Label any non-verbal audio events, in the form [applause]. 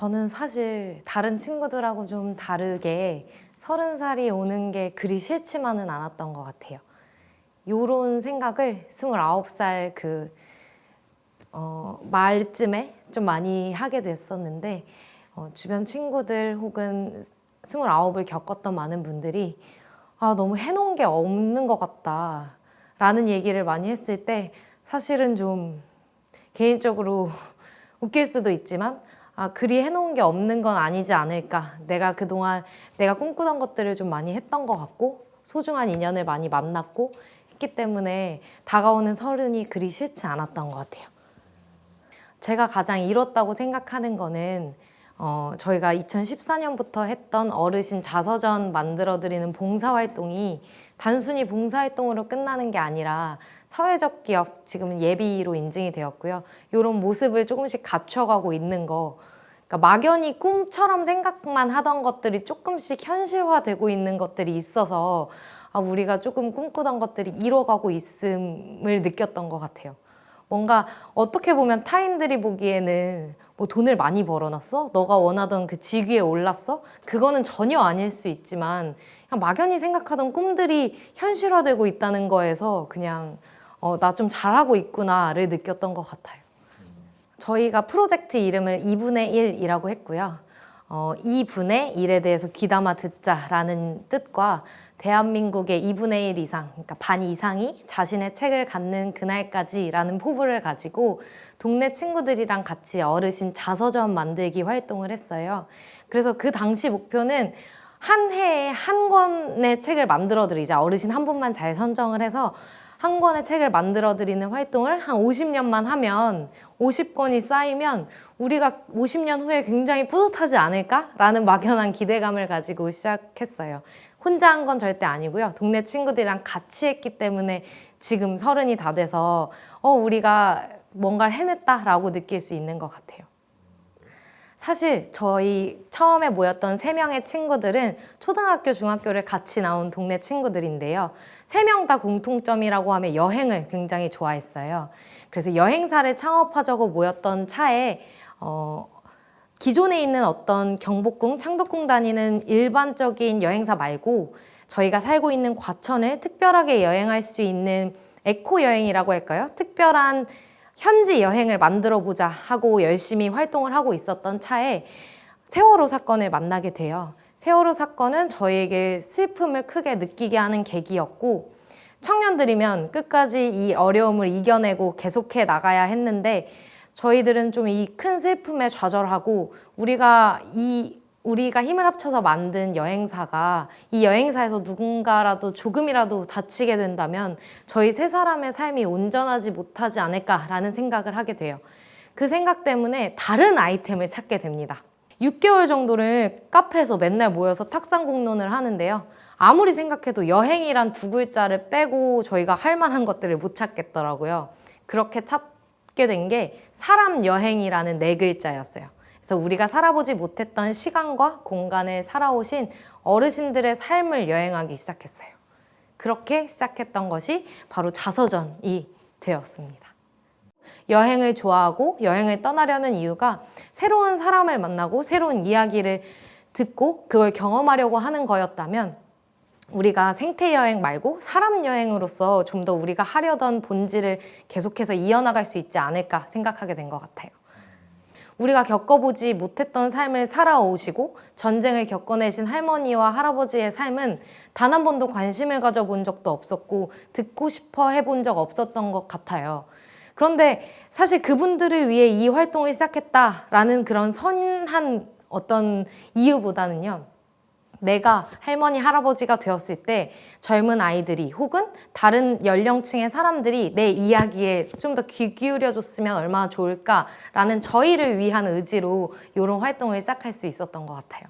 저는 사실 다른 친구들하고 좀 다르게 서른 살이 오는 게 그리 싫지만은 않았던 것 같아요. 요런 생각을 29살 그, 어, 말쯤에 좀 많이 하게 됐었는데, 어, 주변 친구들 혹은 29을 겪었던 많은 분들이 아, 너무 해놓은 게 없는 것 같다. 라는 얘기를 많이 했을 때 사실은 좀 개인적으로 [laughs] 웃길 수도 있지만 아, 그리 해놓은 게 없는 건 아니지 않을까. 내가 그동안 내가 꿈꾸던 것들을 좀 많이 했던 것 같고 소중한 인연을 많이 만났고 했기 때문에 다가오는 서른이 그리 싫지 않았던 것 같아요. 제가 가장 잃었다고 생각하는 거는 어, 저희가 2014년부터 했던 어르신 자서전 만들어드리는 봉사활동이 단순히 봉사활동으로 끝나는 게 아니라 사회적 기업, 지금은 예비로 인증이 되었고요. 이런 모습을 조금씩 갖춰가고 있는 거. 그러니까 막연히 꿈처럼 생각만 하던 것들이 조금씩 현실화되고 있는 것들이 있어서 아, 우리가 조금 꿈꾸던 것들이 이뤄가고 있음을 느꼈던 것 같아요. 뭔가 어떻게 보면 타인들이 보기에는 뭐 돈을 많이 벌어놨어? 너가 원하던 그 직위에 올랐어? 그거는 전혀 아닐 수 있지만 그냥 막연히 생각하던 꿈들이 현실화되고 있다는 거에서 그냥 어, 나 좀 잘하고 있구나를 느꼈던 것 같아요. 저희가 프로젝트 이름을 2분의 1이라고 했고요. 어, 2분의 1에 대해서 귀담아 듣자라는 뜻과 대한민국의 2분의 1 이상, 그러니까 반 이상이 자신의 책을 갖는 그날까지라는 포부를 가지고 동네 친구들이랑 같이 어르신 자서전 만들기 활동을 했어요. 그래서 그 당시 목표는 한 해에 한 권의 책을 만들어 드리자. 어르신 한 분만 잘 선정을 해서 한 권의 책을 만들어 드리는 활동을 한 50년만 하면 50권이 쌓이면 우리가 50년 후에 굉장히 뿌듯하지 않을까라는 막연한 기대감을 가지고 시작했어요. 혼자 한 건 절대 아니고요. 동네 친구들이랑 같이 했기 때문에 지금 서른이 다 돼서 어 우리가 뭔가를 해냈다라고 느낄 수 있는 것 같아요. 사실 저희 처음에 모였던 세 명의 친구들은 초등학교, 중학교를 같이 나온 동네 친구들인데요. 세 명 다 공통점이라고 하면 여행을 굉장히 좋아했어요. 그래서 여행사를 창업하자고 모였던 차에 어, 기존에 있는 어떤 경복궁, 창덕궁 다니는 일반적인 여행사 말고 저희가 살고 있는 과천을 특별하게 여행할 수 있는 에코 여행이라고 할까요? 특별한 현지 여행을 만들어 보자 하고 열심히 활동을 하고 있었던 차에 세월호 사건을 만나게 돼요. 세월호 사건은 저희에게 슬픔을 크게 느끼게 하는 계기였고 청년들이면 끝까지 이 어려움을 이겨내고 계속해 나가야 했는데 저희들은 좀 이 큰 슬픔에 좌절하고 우리가 이 우리가 힘을 합쳐서 만든 여행사가 이 여행사에서 누군가라도 조금이라도 다치게 된다면 저희 세 사람의 삶이 온전하지 못하지 않을까라는 생각을 하게 돼요. 그 생각 때문에 다른 아이템을 찾게 됩니다. 6개월 정도를 카페에서 맨날 모여서 탁상 공론을 하는데요. 아무리 생각해도 여행이란 두 글자를 빼고 저희가 할 만한 것들을 못 찾겠더라고요. 그렇게 찾게 된 게 사람 여행이라는 네 글자였어요. 그래서 우리가 살아보지 못했던 시간과 공간을 살아오신 어르신들의 삶을 여행하기 시작했어요. 그렇게 시작했던 것이 바로 자서전이 되었습니다. 여행을 좋아하고 여행을 떠나려는 이유가 새로운 사람을 만나고 새로운 이야기를 듣고 그걸 경험하려고 하는 거였다면 우리가 생태 여행 말고 사람 여행으로서 좀 더 우리가 하려던 본질을 계속해서 이어나갈 수 있지 않을까 생각하게 된 것 같아요. 우리가 겪어보지 못했던 삶을 살아오시고 전쟁을 겪어내신 할머니와 할아버지의 삶은 단 한 번도 관심을 가져본 적도 없었고 듣고 싶어 해본 적 없었던 것 같아요. 그런데 사실 그분들을 위해 이 활동을 시작했다라는 그런 선한 어떤 이유보다는요. 내가 할머니, 할아버지가 되었을 때 젊은 아이들이 혹은 다른 연령층의 사람들이 내 이야기에 좀 더 귀 기울여 줬으면 얼마나 좋을까라는 저희를 위한 의지로 이런 활동을 시작할 수 있었던 것 같아요.